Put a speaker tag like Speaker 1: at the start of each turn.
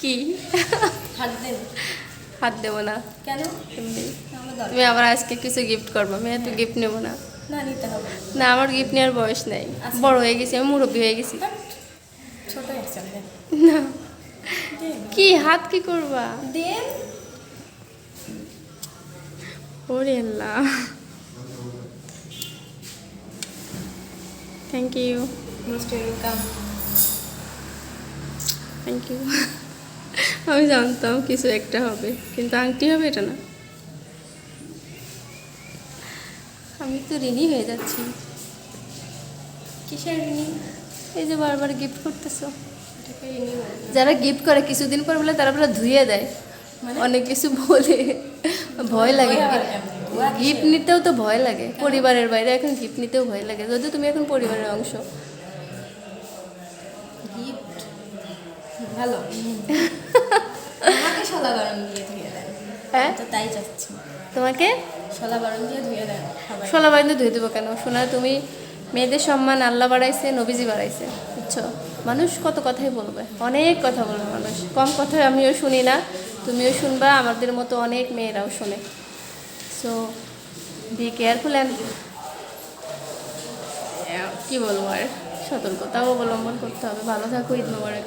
Speaker 1: কি?
Speaker 2: হাত দেন
Speaker 1: হাত দেবো না।
Speaker 2: কেন?
Speaker 1: এমনি। তুমি আবার আজকে কিছু গিফট করব। আমি এত গিফট নেব না।
Speaker 2: না
Speaker 1: আমার গিফট নেওয়ার বয়স নেই। বড় হয়ে গেছি আমি মুরব্বী হয়ে গেছি। না। কি হাত কি করবা?
Speaker 2: দেন।
Speaker 1: ওরে Allah. Thank you
Speaker 2: most welcome
Speaker 1: thank you আমি জানতাম কিছু একটা হবে কিন্তু আংটি হবে এটা না। আমি তো ঋণই হয়ে যাচ্ছি।
Speaker 2: কিসের ঋণী?
Speaker 1: এই যে বারবার গিফট করতেছো।
Speaker 2: ঋণী বলে।
Speaker 1: যারা গিফট করে কিছুদিন পর বলে তারা পুরো ধুয়ে দেয়।
Speaker 2: মানে?
Speaker 1: অনেক কিছু বলে। ভয় লাগে। গিফট নিতেও তো ভয় লাগে। পরিবারের বাইরে এখন গিফট নিতেও ভয় লাগে। যদিও তুমি এখন পরিবারের অংশ।
Speaker 2: গিফট ভালো। আমাকে শলা গরম দিয়ে ধুয়ে দেন
Speaker 1: হ্যাঁ?
Speaker 2: তো তাই চাচ্ছি।
Speaker 1: তোমাকে?
Speaker 2: শলা গরম দিয়ে ধুয়ে দেন সবাই।
Speaker 1: সোলা বাড়িতে ধুয়ে দেবো কেন? শোনা তুমি মেয়েদের সম্মান আল্লাহ বাড়াইছে নবীজি বাড়াইছে বুঝছ? মানুষ কত কথাই বলবে অনেক কথা বলবে মানুষ। কম কথা আমিও শুনি না তুমিও শুনবা আমাদের মতো অনেক মেয়েরাও শোনে। সো বি কেয়ারফুল অ্যান্ড কী বলব আর? সতর্কতাও অবলম্বন করতে হবে। ভালো থাকো ঈদ মোবারক।